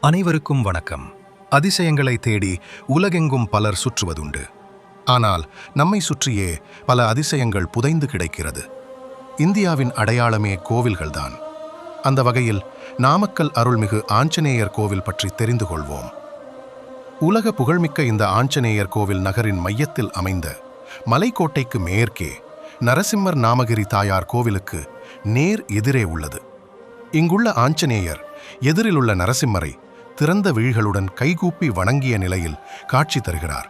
அனைவருக்கும் வணக்கம். அதிசயங்களை தேடி உலகெங்கும் பலர் சுற்றுவதுண்டு. ஆனால் நம்மை சுற்றியே பல அதிசயங்கள் புதைந்து கிடைக்கிறது. இந்தியாவின் அடையாளமே கோவில்கள்தான். அந்த வகையில் நாமக்கல் அருள்மிகு ஆஞ்சநேயர் கோவில் பற்றி தெரிந்து கொள்வோம். உலக புகழ்மிக்க இந்த ஆஞ்சநேயர் கோவில் நகரின் மையத்தில் அமைந்த மலைக்கோட்டைக்கு மேற்கே நரசிம்மர் நாமகிரி தாயார் கோவிலுக்கு நேர் எதிரே உள்ளது. இங்குள்ள ஆஞ்சநேயர் எதிரிலுள்ள நரசிம்மரை திறந்த விழிகளுடன் கைகூப்பி வணங்கிய நிலையில் காட்சி தருகிறார்.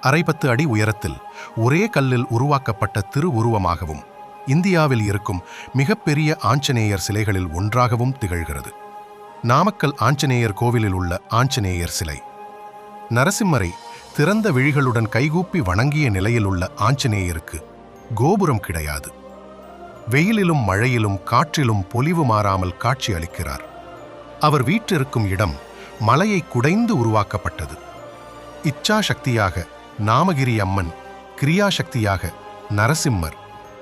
அரைபத்து அடி உயரத்தில் ஒரே கல்லில் உருவாக்கப்பட்ட திருவுருவமாகவும் இந்தியாவில் இருக்கும் மிகப்பெரிய ஆஞ்சநேயர் சிலைகளில் ஒன்றாகவும் திகழ்கிறது. நாமக்கல் ஆஞ்சநேயர் கோவிலில் உள்ள ஆஞ்சநேயர் சிலை. நரசிம்மரை திறந்த விழிகளுடன் கைகூப்பி வணங்கிய நிலையில் உள்ள ஆஞ்சநேயருக்கு கோபுரம் கிடையாது. வெயிலிலும் மழையிலும் காற்றிலும் பொலிவு மாறாமல் காட்சி அளிக்கிறார். அவர் வீற்றிருக்கும் இடம் மலையை குடைந்து உருவாக்கப்பட்டது. இச்சா சக்தியாக நாமகிரி அம்மன் கிரியா சக்தியாக நரசிம்மர்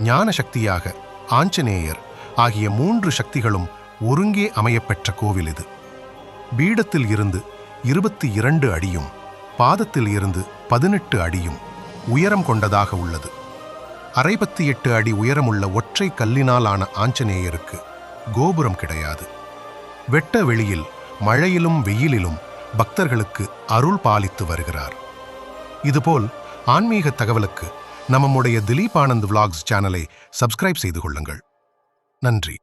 ஞான சக்தியாக ஆஞ்சநேயர் ஆகிய மூன்று சக்திகளும் ஒருங்கே அமையப்பெற்ற கோவில் இது. பீடத்தில் இருந்து இருபத்தி இரண்டு அடியும் பாதத்தில் இருந்து பதினெட்டு அடியும் உயரம் கொண்டதாக உள்ளது. அரைபத்தி எட்டு அடி உயரமுள்ள ஒற்றை கல்லினால் ஆன ஆஞ்சநேயருக்கு கோபுரம் கிடையாது. வெட்ட வெளியில் மழையிலும் வெயிலிலும் பக்தர்களுக்கு அருள் பாலித்து வருகிறார். இதுபோல் ஆன்மீக தகவலுக்கு நம்முடைய திலீப் ஆனந்த் விலாக்ஸ் சேனலை சப்ஸ்கிரைப் செய்து கொள்ளுங்கள். நன்றி.